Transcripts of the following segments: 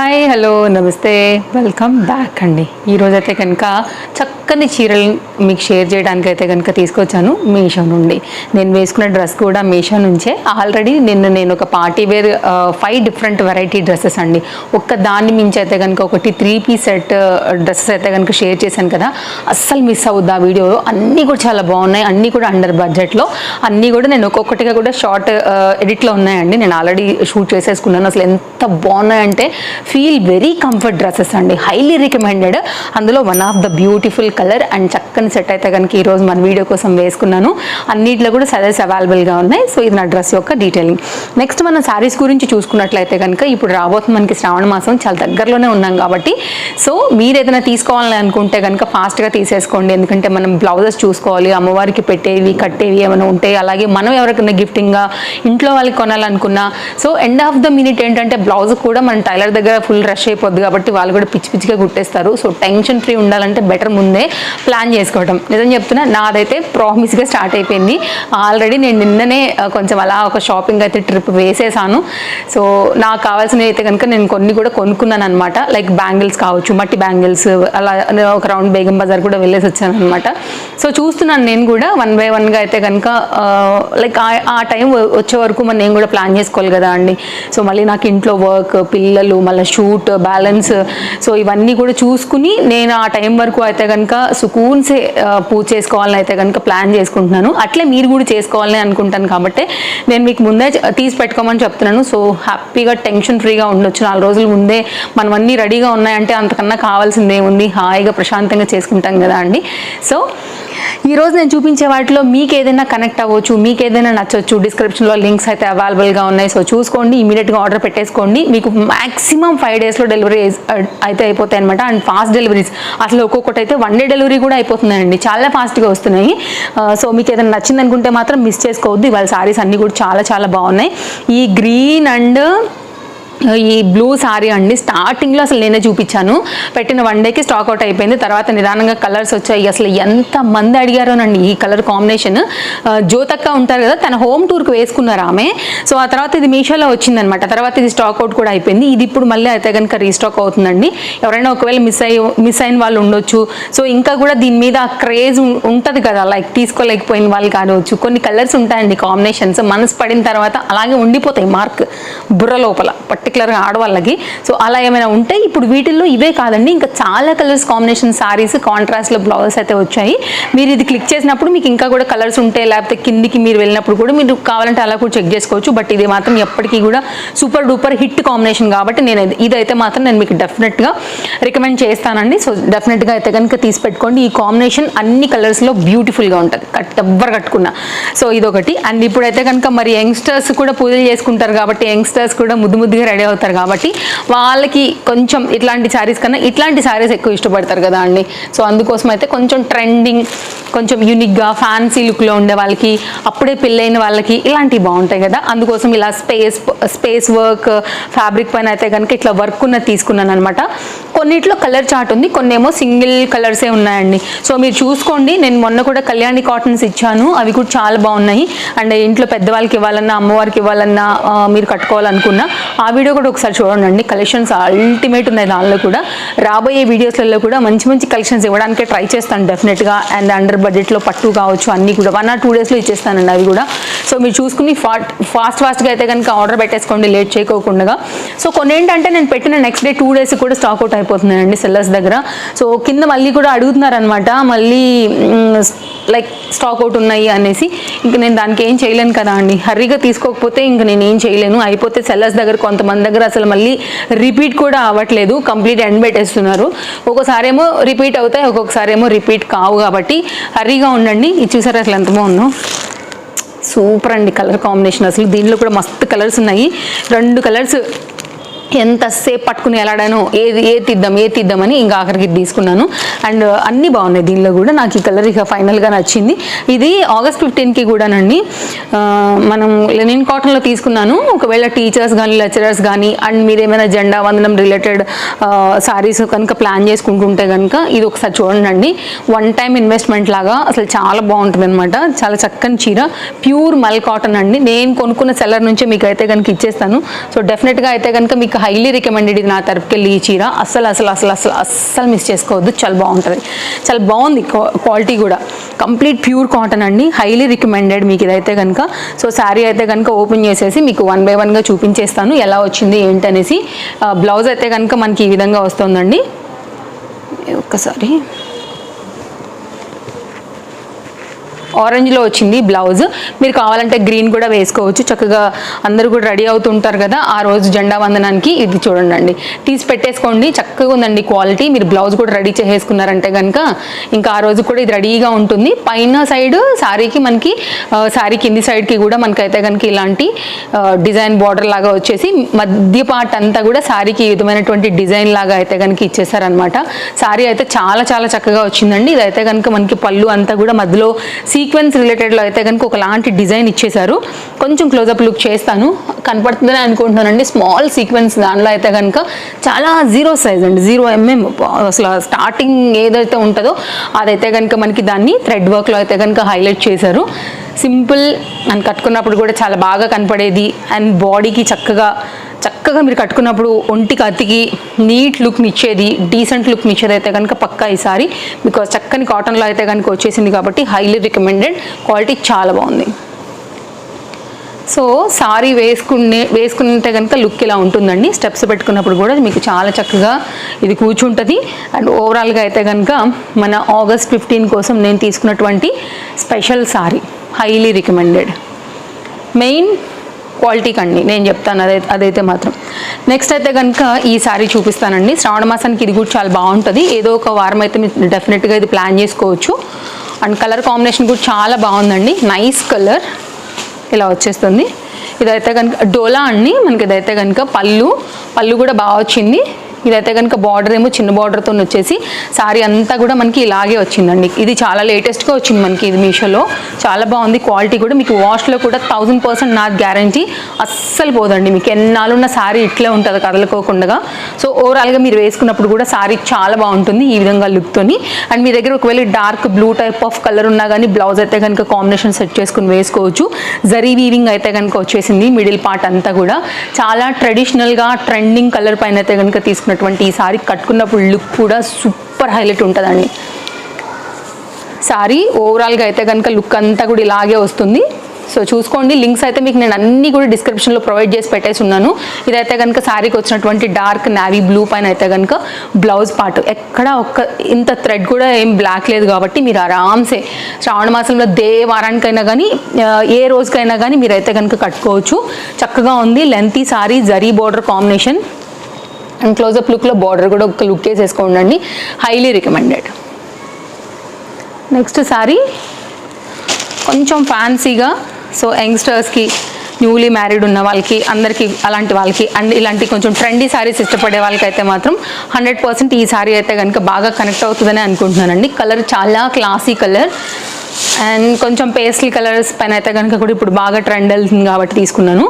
Hi hello నమస్తే. Welcome back అండి. ఈరోజైతే కనుక చక్క చక్కని చీరలు మీకు షేర్ చేయడానికి అయితే కనుక తీసుకొచ్చాను మీషో నుండి. నేను వేసుకున్న డ్రెస్ కూడా మీషో నుంచే. ఆల్రెడీ నిన్న నేను ఒక party where five different variety dresses అండి. ఒక్క దాన్ని మించి అయితే కనుక ఒకటి త్రీ పీస్ సెట్ డ్రెస్సెస్ అయితే కనుక షేర్ చేశాను కదా. అస్సలు మిస్ అవుద్ది ఆ వీడియో అన్నీ కూడా చాలా బాగున్నాయి. అన్నీ కూడా అండర్ బడ్జెట్లో అన్నీ కూడా నేను ఒక్కొక్కటిగా కూడా షార్ట్ ఎడిట్లో ఉన్నాయండి. నేను ఆల్రెడీ షూట్ చేసేసుకున్నాను. అసలు ఎంత బాగున్నాయంటే ఫీల్ వెరీ కంఫర్ట్ డ్రెస్సెస్ అండి. హైలీ రికమెండెడ్ అందులో one of the beautiful colour and చక్కని సెట్ అయితే కనుక ఈరోజు మన వీడియో కోసం వేసుకున్నాను. అన్నిట్లో కూడా సైజెస్ అవైలబుల్గా ఉన్నాయి. సో ఇది నా డ్రెస్ యొక్క డీటెయిలింగ్ నెక్స్ట్ మన శారీస్ గురించి చూసుకున్నట్లయితే కనుక ఇప్పుడు రాబోతుంది మనకి శ్రావణ మాసం. చాలా దగ్గరలోనే ఉన్నాం కాబట్టి. సో మీరు ఏదైనా తీసుకోవాలని అనుకుంటే కనుక ఫాస్ట్గా తీసేసుకోండి. ఎందుకంటే మనం బ్లౌజెస్ చూసుకోవాలి అమ్మవారికి పెట్టేవి కట్టేవి ఏమైనా ఉంటే అలాగే మనం ఎవరికైనా గిఫ్టింగ్గా ఇంట్లో వాళ్ళకి కొనాలనుకున్నా. So end of the minute ఏంటంటే బ్లౌజ్ కూడా మన టైలర్ దగ్గర ఫుల్ రష్ అయిపోద్ది కాబట్టి వాళ్ళు కూడా పిచ్చి పిచ్చిగా కుట్టేస్తారు. సో టెన్షన్ ఫ్రీ ఉండాలంటే బెటర్ ముందే ప్లాన్ చేసుకోవటం. నిజం చెప్తున్నా నాదైతే ప్రామిస్గా స్టార్ట్ అయిపోయింది. ఆల్రెడీ నేను నిన్ననే కొంచెం అలా ఒక షాపింగ్ అయితే ట్రిప్ వేసేసాను. సో నాకు కావాల్సినవి అయితే కనుక నేను కొన్ని కూడా కొనుక్కున్నాను అనమాట లైక్ బ్యాంగిల్స్ కావచ్చు మట్టి బ్యాంగిల్స్ అలా ఒక రౌండ్ బేగం బజార్ కూడా వెళ్ళేసి వచ్చాను అనమాట సో చూస్తున్నాను నేను కూడా వన్ బై వన్గా అయితే కనుక లైక్ ఆ టైం వచ్చే వరకు మరి నేను కూడా ప్లాన్ చేసుకోవాలి కదా అండి. సో మళ్ళీ నాకు ఇంట్లో వర్క్ పిల్లలు మళ్ళీ షూట్ బ్యాలెన్స్ సో ఇవన్నీ కూడా చూసుకుని నేను ఆ టైం వరకు అయితే కనుక కనుక సుకూన్ సే పూజ చేసుకోవాలని అయితే కనుక ప్లాన్ చేసుకుంటున్నాను. అట్లే మీరు కూడా చేసుకోవాలని అనుకుంటాను కాబట్టి నేను మీకు ముందే తీసి పెట్టుకోమని చెప్తున్నాను. సో హ్యాపీగా టెన్షన్ ఫ్రీగా ఉండొచ్చు. నాలుగు రోజుల ముందే మనం అన్నీ రెడీగా ఉన్నాయంటే అంతకన్నా కావాల్సింది ఏముంది? హాయిగా ప్రశాంతంగా చేసుకుంటాం కదా అండి. సో ఈరోజు నేను చూపించే వాటిలో మీకు ఏదైనా కనెక్ట్ అవ్వచ్చు మీకు ఏదైనా నచ్చవచ్చు డిస్క్రిప్షన్లో లింక్స్ అయితే అవైలబుల్గా ఉన్నాయి. సో చూసుకోండి ఇమీడియట్గా ఆర్డర్ పెట్టేసుకోండి. మీకు మాక్సిమం ఫైవ్ డేస్లో డెలివరీ అయితే అయిపోతాయి అనమాట అండ్ ఫాస్ట్ డెలివరీస్ అసలు ఒక్కొక్కటి అయితే వన్ డే డెలివరీ కూడా అయిపోతుందండి చాలా ఫాస్ట్గా వస్తున్నాయి. Uh, సో మీకు ఏదైనా నచ్చింది అనుకుంటే మాత్రం మిస్ చేసుకోవద్దు. ఇవాళ శారీస్ అన్నీ కూడా చాలా చాలా బాగున్నాయి. ఈ గ్రీన్ అండ్ ఈ బ్లూ సారీ అండి. స్టార్టింగ్లో అసలు నేనే చూపించాను. పెట్టిన వన్ డేకి స్టాక్ అవుట్ అయిపోయింది. తర్వాత నిదానంగా కలర్స్ వచ్చాయి. అసలు ఎంత మంది అడిగారోనండి ఈ కలర్ కాంబినేషన్ జ్యోతక్క ఉంటారు కదా తన హోమ్ టూర్కి వేసుకున్నారు ఆమె. సో ఆ తర్వాత ఇది మీషోలో వచ్చిందనమాట తర్వాత ఇది స్టాక్ అవుట్ కూడా అయిపోయింది. ఇది ఇప్పుడు మళ్ళీ అయితే కనుక రీస్టాక్ అవుతుందండి. ఎవరైనా ఒకవేళ మిస్ అయ్యి మిస్ అయిన వాళ్ళు ఉండొచ్చు. సో ఇంకా కూడా దీని మీద క్రేజ్ ఉంటుంది కదా. లైక్ తీసుకోలేకపోయిన వాళ్ళు కావచ్చు కొన్ని కలర్స్ ఉంటాయండి కాంబినేషన్స్ మనసు పడిన తర్వాత అలాగే ఉండిపోతాయి. మార్క్ బుర్ర లోపల. పర్టికులర్గా ఆడవాళ్ళకి. సో అలా ఏమైనా ఉంటే ఇప్పుడు వీటిల్లో ఇవే కాదండి. ఇంకా చాలా కలర్స్ కాంబినేషన్ సారీస్ కాంట్రాస్ట్లో బ్లౌజెస్ అయితే వచ్చాయి. మీరు ఇది క్లిక్ చేసినప్పుడు మీకు ఇంకా కూడా కలర్స్ ఉంటే లేకపోతే కిందికి మీరు వెళ్ళినప్పుడు కూడా మీరు కావాలంటే అలా కూడా చెక్ చేసుకోవచ్చు. బట్ ఇది మాత్రం ఎప్పటికీ కూడా సూపర్ డూపర్ హిట్ కాంబినేషన్ కాబట్టి నేను ఇది- ఇదైతే మాత్రం నేను మీకు డెఫినెట్గా రికమెండ్ చేస్తానండి. సో డెఫినెట్గా అయితే కనుక తీసి పెట్టుకోండి. ఈ కాంబినేషన్ అన్ని కలర్స్లో బ్యూటిఫుల్గా ఉంటుంది. కట్ ఎవ్వరు కట్టుకున్నా. సో ఇదొకటి. అండ్ ఇప్పుడైతే కనుక మరి యంగ్స్టర్స్ కూడా పూజలు చేసుకుంటారు కాబట్టి యంగ్స్టర్స్ కూడా ముద్దు ముద్దుగా రెడీ అవుతారు కాబట్టి వాళ్ళకి కొంచెం ఇట్లాంటి శారీస్ కన్నా ఇట్లాంటి శారీస్ ఎక్కువ ఇష్టపడతారు కదా అండి. సో అందుకోసం అయితే కొంచెం ట్రెండింగ్ కొంచెం యూనిక్గా ఫ్యాన్సీ లుక్లో ఉండే వాళ్ళకి అప్పుడే పెళ్ళైన వాళ్ళకి ఇలాంటివి బాగుంటాయి కదా. అందుకోసం ఇలా స్పేస్ స్పేస్ వర్క్ ఫ్యాబ్రిక్ పైన అయితే కనుక ఇట్లా వర్క్ ఉన్నది తీసుకున్నాను అనమాట కొన్నిట్లో కలర్ చార్ట్ ఉంది కొన్ని ఏమో సింగిల్ కలర్సే ఉన్నాయండి. సో మీరు చూసుకోండి నేను మొన్న కూడా కళ్యాణి కాటన్స్ ఇచ్చాను అవి కూడా చాలా బాగున్నాయి. అండ్ ఇంట్లో పెద్దవాళ్ళకి ఇవ్వాలన్నా అమ్మవారికి ఇవ్వాలన్నా మీరు కట్టుకోవాలనుకున్నా ఆ వీడియో కూడా ఒకసారి చూడండి. కలెక్షన్స్ అల్టిమేట్ ఉన్నాయి దానిలో కూడా. రాబోయే వీడియోస్లలో కూడా మంచి మంచి కలెక్షన్స్ ఇవ్వడానికి ట్రై చేస్తాను డెఫినెట్గా అండ్ అండర్ బడ్జెట్లో పట్టు కావచ్చు అన్నీ కూడా. వన్ ఆర్ టూ డేస్లో ఇచ్చేస్తానండి అవి కూడా. సో మీరు చూసుకుని ఫాస్ట్ ఫాస్ట్ ఫాస్ట్గా అయితే కనుక ఆర్డర్ పెట్టేసుకోండి లేట్ చేయకోకుండా. సో కొన్ని ఏంటంటే నేను పెట్టిన నెక్స్ట్ డే టూ డేస్ కూడా స్టాక్ అవుట్ అయిపోతున్నాయండి సెల్లర్స్ దగ్గర. సో కింద మళ్ళీ కూడా అడుగుతున్నారనమాట మళ్ళీ లైక్ స్టాక్ అవుట్ ఉన్నాయి అనేసి. ఇంక నేను దానికి ఏం చేయలేను కదా అండి. హర్రీగా తీసుకోకపోతే ఇంక నేను ఏం చేయలేను. అయిపోతే సెల్లర్స్ దగ్గర కొంతమంది దగ్గర అసలు మళ్ళీ రిపీట్ కూడా అవ్వట్లేదు. కంప్లీట్ ఎండ్ పెట్టేస్తున్నారు. ఒక్కోసారి ఏమో రిపీట్ అవుతాయి ఒక్కొక్కసారి ఏమో రిపీట్ కావు కాబట్టి హర్రీగా ఉండండి. ఇది చూసారు అసలు ఎంత బాగుందో? సూపర్ అండి. కలర్ కాంబినేషన్ అసలు దీనిలో కూడా మస్తు కలర్స్ ఉన్నాయి. రెండు కలర్స్ ఎంతసేపు పట్టుకుని ఎలాడానో ఏది ఏ తిద్దాం ఏ తీద్దామని ఇంకా ఆఖరికి తీసుకున్నాను. అండ్ uh, అన్నీ బాగున్నాయి దీనిలో కూడా. నాకు ఈ కలర్ ఇక ఫైనల్గా నచ్చింది. ఇది ఆగస్ట్ ఫిఫ్టీన్కి కూడానండి. మనం లెనిన్ కాటన్లో తీసుకున్నాను. ఒకవేళ టీచర్స్ కానీ లెక్చరర్స్ కానీ అండ్ మీరు ఏమైనా జెండా వందనం రిలేటెడ్ సారీస్ కనుక ప్లాన్ చేసుకుంటుంటే కనుక ఇది ఒకసారి చూడండి వన్ టైం ఇన్వెస్ట్మెంట్ లాగా అసలు చాలా బాగుంటుంది అనమాట చాలా చక్కని చీర. ప్యూర్ మల్ కాటన్ అండి. నేను కొనుక్కున్న సెల్లర్ నుంచే మీకు అయితే కనుక ఇచ్చేస్తాను. సో డెఫినెట్గా అయితే కనుక మీకు హైలీ రికమెండెడ్ ఇది నా తరపుకెళ్ళి ఈ చీర. అస్సలు అసలు అసలు అసలు అస్సలు మిస్ చేసుకోవద్దు. చాలా బాగుంటుంది. చాలా బాగుంది క్వాలిటీ కూడా. కంప్లీట్ ప్యూర్ కాటన్ అండి. హైలీ రికమెండెడ్ మీకు ఇదైతే కనుక సో శారీ అయితే కనుక ఓపెన్ చేసేసి మీకు వన్ బై వన్గా చూపించేస్తాను. ఎలా వచ్చింది ఏంటనేసి. Uh, బ్లౌజ్ అయితే కనుక మనకి ఈ విధంగా వస్తుందండి. ఒక్కసారి. ఆరెంజ్లో వచ్చింది బ్లౌజ్. మీరు కావాలంటే గ్రీన్ కూడా వేసుకోవచ్చు. చక్కగా అందరూ కూడా రెడీ అవుతుంటారు కదా. ఆ రోజు జెండా వందనానికి ఇది చూడండి తీసి పెట్టేసుకోండి. చక్కగా ఉందండి క్వాలిటీ మీరు బ్లౌజ్ కూడా రెడీ చేసేసుకున్నారంటే కనుక ఇంకా ఆ రోజు కూడా ఇది రెడీగా ఉంటుంది. పైన సైడ్ శారీకి మనకి శారీ కింది సైడ్కి కూడా మనకైతే కనుక ఇలాంటి డిజైన్ బార్డర్ లాగా వచ్చేసి మధ్య పార్ట్ అంతా కూడా శారీకి ఈ విధమైనటువంటి డిజైన్ లాగా అయితే కనుక ఇచ్చేసారనమాట శారీ అయితే చాలా చాలా చక్కగా వచ్చిందండి. ఇదైతే కనుక మనకి పళ్ళు అంతా కూడా మధ్యలో సీక్వెన్స్ రిలేటెడ్లో అయితే కనుక ఒకలాంటి డిజైన్ ఇచ్చేశారు. కొంచెం క్లోజప్ లుక్ చేస్తాను. కనపడుతుందని అనుకుంటున్నానండి. స్మాల్ సీక్వెన్స్ దానిలో అయితే కనుక చాలా జీరో సైజ్ అండి. జీరో ఎంఎం అసలు స్టార్టింగ్ ఏదైతే ఉంటుందో అదైతే కనుక మనకి దాన్ని థ్రెడ్ వర్క్లో అయితే కనుక హైలైట్ చేశారు. సింపుల్ అండ్ కట్టుకున్నప్పుడు కూడా చాలా బాగా కనపడేది. అండ్ బాడీకి చక్కగా చక్కగా మీరు కట్టుకున్నప్పుడు ఒంటికి అతికి నీట్ లుక్ని ఇచ్చేది డీసెంట్ లుక్ని ఇచ్చేది అయితే కనుక పక్కా ఈసారి బికాస్ చక్కని కాటన్లో అయితే కనుక వచ్చేసింది కాబట్టి హైలీ రికమెండెడ్ క్వాలిటీ చాలా బాగుంది. సో సారీ వేసుకునే వేసుకుంటే కనుక లుక్ ఇలా ఉంటుందండి. స్టెప్స్ పెట్టుకున్నప్పుడు కూడా మీకు చాలా చక్కగా ఇది కూర్చుంటుంది. అండ్ ఓవరాల్గా అయితే కనుక మన ఆగస్ట్ ఫిఫ్టీన్ కోసం నేను తీసుకున్నటువంటి special sari. Highly recommended main quality కండి. నేను చెప్తాను అదైతే అదైతే మాత్రం. నెక్స్ట్ అయితే కనుక ఈ సారీ చూపిస్తానండి. శ్రావణ మాసానికి ఇది కూడా చాలా బాగుంటుంది. ఏదో ఒక వారం అయితే మీరు డెఫినెట్గా ఇది ప్లాన్ చేసుకోవచ్చు. అండ్ కలర్ కాంబినేషన్ కూడా చాలా బాగుందండి. నైస్ కలర్ ఇలా వచ్చేస్తుంది. ఇదైతే కనుక డోలా అండి. మనకి ఇదైతే కనుక పళ్ళు. పళ్ళు కూడా బాగా వచ్చింది. ఇదైతే కనుక బార్డర్ ఏమో చిన్న బార్డర్తో వచ్చేసి సారీ అంతా కూడా మనకి ఇలాగే వచ్చిందండి. ఇది చాలా లేటెస్ట్గా వచ్చింది మనకి ఇది మీషోలో. చాలా బాగుంది క్వాలిటీ కూడా. మీకు వాష్లో కూడా థౌజండ్ పర్సెంట్ నా గ్యారంటీ అస్సలు పోదండి మీకు. ఎన్నాళ్ళున్న సారీ ఇట్లే ఉంటుంది కదలకోకుండా సో ఓవరాల్గా మీరు వేసుకున్నప్పుడు కూడా సారీ చాలా బాగుంటుంది ఈ విధంగా లుక్తోని అండ్ మీ దగ్గర ఒకవేళ dark blue type of colour ఉన్నా కానీ బ్లౌజ్ అయితే కనుక కాంబినేషన్ సెట్ చేసుకుని వేసుకోవచ్చు. జరీ వీవింగ్ అయితే కనుక వచ్చేసింది మిడిల్ పార్ట్ అంతా కూడా. చాలా ట్రెడిషనల్గా ట్రెండింగ్ కలర్ పైన అయితే కనుక వేసుకున్నటువంటి ఈ సారీ కట్టుకున్నప్పుడు లుక్ కూడా సూపర్ హైలైట్ ఉంటుందండి. సారీ ఓవరాల్గా అయితే కనుక లుక్ అంతా కూడా ఇలాగే వస్తుంది. సో చూసుకోండి లింక్స్ అయితే మీకు నేను అన్ని కూడా డిస్క్రిప్షన్లో ప్రొవైడ్ చేసి పెట్టేసి ఉన్నాను. ఇదైతే కనుక శారీకి వచ్చినటువంటి డార్క్ నావీ బ్లూ పైన అయితే కనుక బ్లౌజ్ పార్ట్. ఎక్కడ ఒక్క ఇంత థ్రెడ్ కూడా ఏం బ్లాక్ లేదు కాబట్టి మీరు ఆరామ్సే శ్రావణ మాసంలో దే వారానికైనా కానీ ఏ రోజుకైనా కానీ మీరైతే కనుక కట్టుకోవచ్చు. చక్కగా ఉంది lengthy sari zari border combination. And close up లుక్లో బార్డర్ కూడా ఒక లుక్ వేసేసుకోండి హైలీ రికమెండెడ్ నెక్స్ట్ సారీ కొంచెం ఫ్యాన్సీగా సో యంగ్స్టర్స్కి న్యూలీ మ్యారీడ్ ఉన్న వాళ్ళకి అందరికీ అలాంటి వాళ్ళకి అండ్ ఇలాంటి కొంచెం ట్రెండీ సారీస్ ఇష్టపడే వాళ్ళకైతే మాత్రం హండ్రెడ్ పర్సెంట్ ఈ సారీ అయితే కనుక బాగా కనెక్ట్ అవుతుందని అనుకుంటున్నానండి. కలర్ చాలా క్లాసీ కలర్ అండ్ కొంచెం పేస్టల్ కలర్స్ పైన అయితే కనుక కూడా ఇప్పుడు బాగా ట్రెండ్ వెళ్తుంది కాబట్టి తీసుకున్నాను.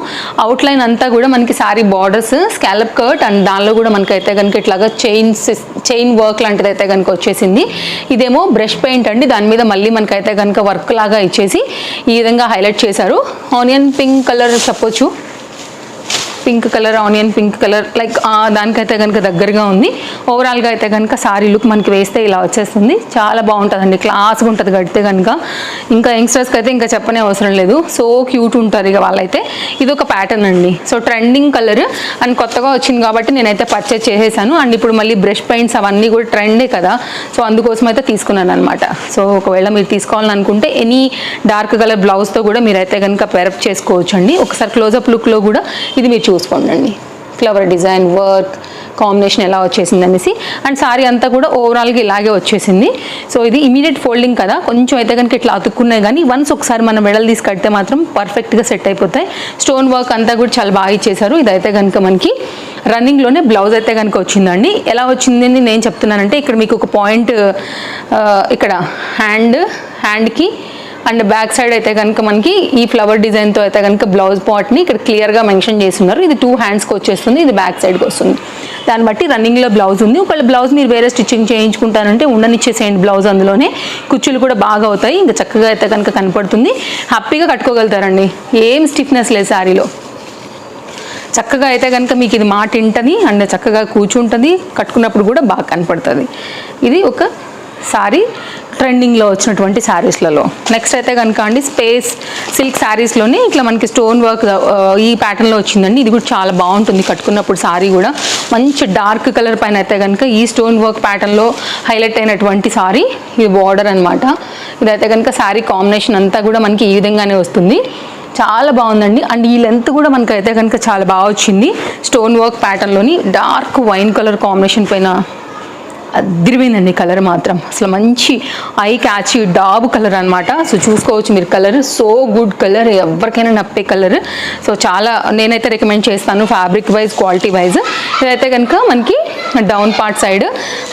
అవుట్లైన్ అంతా కూడా మనకి sari borders scallop cut and దానిలో కూడా మనకైతే కనుక ఇట్లాగా చైన్ చైన్ వర్క్ లాంటిది అయితే కనుక వచ్చేసింది. ఇదేమో బ్రష్ పెయింట్ అండి. దాని మీద మళ్ళీ మనకైతే కనుక వర్క్ లాగా ఇచ్చేసి ఈ విధంగా హైలైట్ చేశారు. ఆనియన్ పింక్ కలర్ చెప్పొచ్చు. Pink colour onion pink colour like దానికైతే కనుక దగ్గరగా ఉంది. ఓవరాల్గా అయితే కనుక సారీ లుక్ మనకి వేస్తే ఇలా వచ్చేస్తుంది. చాలా బాగుంటుందండి. క్లాస్గా ఉంటుంది కడితే కనుక ఇంకా యంగ్స్టర్స్కి అయితే ఇంకా చెప్పనే అవసరం లేదు. సో క్యూట్ ఉంటుంది ఇక వాళ్ళైతే. ఇది ఒక ప్యాటర్న్ అండి. సో ట్రెండింగ్ కలర్ అండ్ కొత్తగా వచ్చింది కాబట్టి నేనైతే పర్చేజ్ చేసేసాను. అండ్ ఇప్పుడు మళ్ళీ బ్రష్ పెయింట్స్ అవన్నీ కూడా ట్రెండే కదా. సో అందుకోసం అయితే తీసుకున్నాను అనమాట సో ఒకవేళ మీరు తీసుకోవాలని అనుకుంటే ఎనీ డార్క్ కలర్ బ్లౌజ్తో కూడా మీరైతే కనుక పెరప్ చేసుకోవచ్చు అండి ఒకసారి క్లోజప్ లుక్లో కూడా ఇది మీరు చూసుకోండి ఫ్లవర్ డిజైన్ వర్క్ కాంబినేషన్ ఎలా వచ్చేసింది అనేసి. అండ్ సారీ అంతా కూడా ఓవరాల్గా ఇలాగే వచ్చేసింది. సో ఇది ఇమీడియట్ ఫోల్డింగ్ కదా. కొంచెం అయితే కనుక ఇట్లా అతుక్కున్నాయి కానీ వన్స్ ఒకసారి మనం మెడల్ తీసి కడితే మాత్రం పర్ఫెక్ట్గా సెట్ అయిపోతాయి. స్టోన్ వర్క్ అంతా కూడా చాలా బాగా ఇచ్చేసారు ఇదైతే కనుక మనకి రన్నింగ్లోనే బ్లౌజ్ అయితే కనుక వచ్చిందండి. ఎలా వచ్చింది అని నేను చెప్తున్నానంటే ఇక్కడ మీకు ఒక పాయింట్ ఇక్కడ హ్యాండ్ హ్యాండ్కి అండ్ బ్యాక్ సైడ్ అయితే కనుక మనకి ఈ ఫ్లవర్ డిజైన్తో అయితే కనుక బ్లౌజ్ పార్ట్ని ఇక్కడ క్లియర్గా మెన్షన్ చేస్తున్నారు. ఇది టూ హ్యాండ్స్కి వచ్చేస్తుంది ఇది బ్యాక్ సైడ్కి వస్తుంది. దాన్ని బట్టి రన్నింగ్లో బ్లౌజ్ ఉంది. ఒకవేళ బ్లౌజ్ మీరు వేరే స్టిచ్చింగ్ చేయించుకుంటానంటే ఉండనిచ్చేసేయండి బ్లౌజ్ అందులోనే. కుచ్చులు కూడా బాగా అవుతాయి. ఇంకా చక్కగా అయితే కనుక కనపడుతుంది. హ్యాపీగా కట్టుకోగలుగుతారండి. ఏం స్టిఫ్నెస్ లేదు శారీలో చక్కగా అయితే కనుక మీకు ఇది మాట ఇంటది అండ్ చక్కగా కూర్చుంటుంది. కట్టుకున్నప్పుడు కూడా బాగా కనపడుతుంది. ఇది ఒక సారీ. ట్రెండింగ్లో వచ్చినటువంటి శారీస్లలో. నెక్స్ట్ అయితే కనుక అండి స్పేస్ సిల్క్ శారీస్లోనే ఇట్లా మనకి స్టోన్ వర్క్ ఈ ప్యాటర్న్లో వచ్చిందండి. ఇది కూడా చాలా బాగుంటుంది కట్టుకున్నప్పుడు సారీ కూడా. మంచి డార్క్ కలర్ పైన అయితే కనుక ఈ స్టోన్ వర్క్ ప్యాటర్న్లో హైలైట్ అయినటువంటి సారీ ఇది బార్డర్ అనమాట ఇదైతే కనుక శారీ కాంబినేషన్ అంతా కూడా మనకి ఈ విధంగానే వస్తుంది. చాలా బాగుందండి. అండ్ ఈ లెంత్ కూడా మనకు అయితే కనుక చాలా బాగా వచ్చింది. స్టోన్ వర్క్ ప్యాటర్న్లోని డార్క్ వైన్ కలర్ కాంబినేషన్ పైన అదిరిపోయిందండి కలర్ మాత్రం. అసలు మంచి ఐ క్యాచ్ డాబు కలర్ అనమాట సో చూసుకోవచ్చు మీరు కలర్. So good colour. ఎవరికైనా నప్పే కలర్. సో చాలా నేనైతే రికమెండ్ చేస్తాను ఫ్యాబ్రిక్ వైజ్ క్వాలిటీ వైజ్ ఇదైతే కనుక మనకి డౌన్ పార్ట్ సైడ్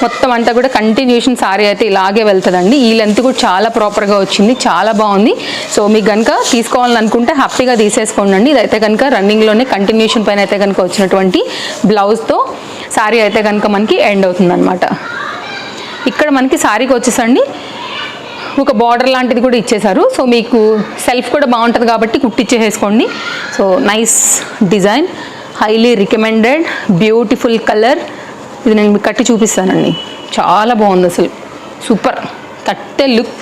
మొత్తం అంతా కూడా కంటిన్యూషన్ సారీ అయితే ఇలాగే వెళ్తుందండి. ఈ లెంత్ కూడా చాలా ప్రాపర్గా వచ్చింది. చాలా బాగుంది. సో మీకు కనుక తీసుకోవాలని అనుకుంటే హ్యాపీగా తీసేసుకోండి ఇదైతే కనుక రన్నింగ్లోనే కంటిన్యూషన్ పైన అయితే కనుక వచ్చినటువంటి బ్లౌజ్తో శారీ అయితే కనుక మనకి ఎండ్ అవుతుందన్నమాట. ఇక్కడ మనకి శారీకి వచ్చేసండి ఒక బార్డర్ లాంటిది కూడా ఇచ్చేశారు. సో మీకు సెల్ఫ్ కూడా బాగుంటుంది కాబట్టి కుట్టిచ్చేసేసుకోండి so nice design highly recommended beautiful colour. ఇది నేను మీకు కట్టి చూపిస్తానండి. చాలా బాగుంది అసలు. సూపర్. కట్టే లుక్.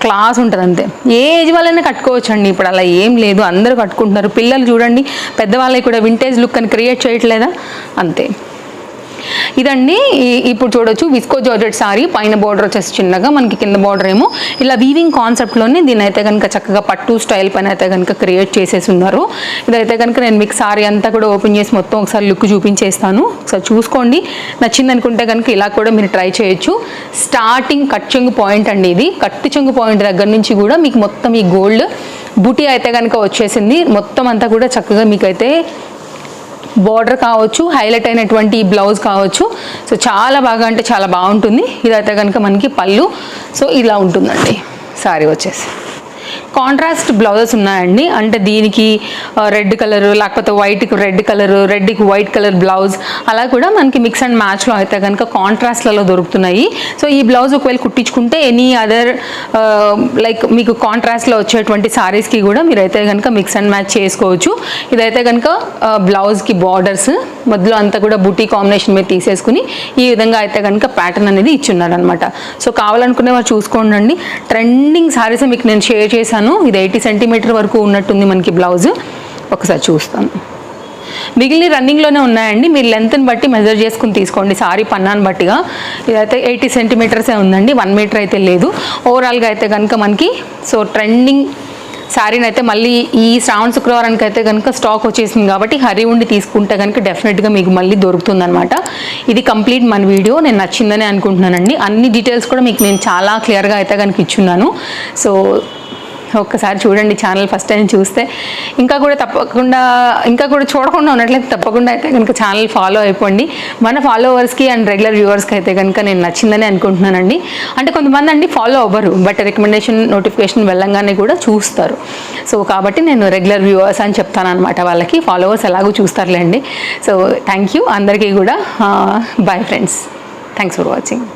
క్లాస్ ఉంటుంది అంతే. ఏ ఏజ్ వాళ్ళైనా కట్టుకోవచ్చండి. ఇప్పుడు అలా ఏం లేదు. అందరూ కట్టుకుంటున్నారు. పిల్లలు చూడండి. పెద్దవాళ్ళకి కూడా వింటేజ్ లుక్ అని క్రియేట్ చేయట్లేదా? అంతే. ఇదండి. ఇప్పుడు చూడొచ్చు విస్కో జార్జెట్ సారీ పైన బార్డర్ వచ్చేసి చిన్నగా మనకి కింద బార్డర్ ఏమో. ఇలా వీవింగ్ కాన్సెప్ట్లోనే దీని అయితే కనుక చక్కగా పట్టు స్టైల్ పైన అయితే కనుక క్రియేట్ చేసేసి ఉన్నారు. ఇదైతే కనుక నేను మీకు సారీ అంతా కూడా ఓపెన్ చేసి మొత్తం ఒకసారి లుక్ చూపించేస్తాను. ఒకసారి చూసుకోండి. నచ్చింది అనుకుంటే కనుక ఇలా కూడా మీరు ట్రై చేయొచ్చు. స్టార్టింగ్ కట్ చెంగు పాయింట్ అండి ఇది. కట్టు చెంగు పాయింట్ దగ్గర నుంచి కూడా మీకు మొత్తం ఈ గోల్డ్ బుటీ అయితే కనుక వచ్చేసింది. మొత్తం అంతా కూడా చక్కగా మీకైతే బార్డర్ కావచ్చు హైలైట్ అయినటువంటి బ్లౌజ్ కావచ్చు. సో చాలా బాగా అంటే చాలా బాగుంటుంది. ఇదైతే కనుక మనకి పళ్ళు. సో ఇలా ఉంటుందండి. సారీ వచ్చేసి. కాంట్రాస్ట్ బ్లౌజెస్ ఉన్నాయండి. అంటే దీనికి రెడ్ కలర్ లేకపోతే వైట్కి రెడ్ కలర్ రెడ్కి వైట్ కలర్ బ్లౌజ్ అలా కూడా మనకి మిక్స్ అండ్ మ్యాచ్లో అయితే కనుక కాంట్రాస్ట్లలో దొరుకుతున్నాయి. సో ఈ బ్లౌజ్ ఒకవేళ కుట్టించుకుంటే ఎనీ అదర్ లైక్ మీకు కాంట్రాస్ట్లో వచ్చేటువంటి సారీస్కి కూడా మీరైతే కనుక మిక్స్ అండ్ మ్యాచ్ చేసుకోవచ్చు. ఇదైతే కనుక బ్లౌజ్కి బార్డర్స్ మధ్యలో అంతా కూడా బుటీ కాంబినేషన్ మీద తీసేసుకుని ఈ విధంగా అయితే కనుక ప్యాటర్న్ అనేది ఇచ్చున్నారనమాట సో కావాలనుకునే వారు చూసుకోండి ట్రెండింగ్ సారీస్ మీకు నేను షేర్ చేశాను. ఇది ఎయిటీ సెంటీమీటర్ వరకు ఉన్నట్టుంది మనకి బ్లౌజ్. ఒకసారి చూస్తాను. మిగిలిన రన్నింగ్లోనే ఉన్నాయండి. మీరు లెంత్ని బట్టి మెజర్ చేసుకుని తీసుకోండి. సారీ పన్నాను బట్టిగా. ఇదైతే ఎయిటీ సెంటీమీటర్సే ఉందండి. వన్ మీటర్ అయితే లేదు. ఓవరాల్గా అయితే కనుక మనకి సో ట్రెండింగ్ శారీని అయితే మళ్ళీ ఈ శ్రావణ శుక్రవారానికి అయితే కనుక స్టాక్ వచ్చేసింది కాబట్టి హరి ఉండి తీసుకుంటే కనుక డెఫినెట్గా మీకు మళ్ళీ దొరుకుతుందనమాట ఇది కంప్లీట్ మన వీడియో. నేను నచ్చిందని అనుకుంటున్నానండి. అన్ని డీటెయిల్స్ కూడా మీకు నేను చాలా క్లియర్గా అయితే కనుక ఇచ్చున్నాను. సో ఒక్కసారి చూడండి ఛానల్ ఫస్ట్ టైం చూస్తే. ఇంకా కూడా తప్పకుండా ఇంకా కూడా చూడకుండా ఉన్నట్లయితే తప్పకుండా అయితే కనుక ఛానల్ ఫాలో అయిపోండి. మన ఫాలోవర్స్కి అండ్ రెగ్యులర్ వ్యూవర్స్కి అయితే కనుక నేను నచ్చిందని అనుకుంటున్నానండి. అంటే కొంతమంది అండి ఫాలో అవ్వరు బట్ రికమెండేషన్ నోటిఫికేషన్ వెళ్ళంగానే కూడా చూస్తారు. సో కాబట్టి నేను రెగ్యులర్ వ్యూవర్స్ అని చెప్తాను అనమాట వాళ్ళకి ఫాలోవర్స్ ఎలాగో చూస్తారులేండి. సో థ్యాంక్ యూ అందరికీ కూడా. Bye friends. Thanks for watching.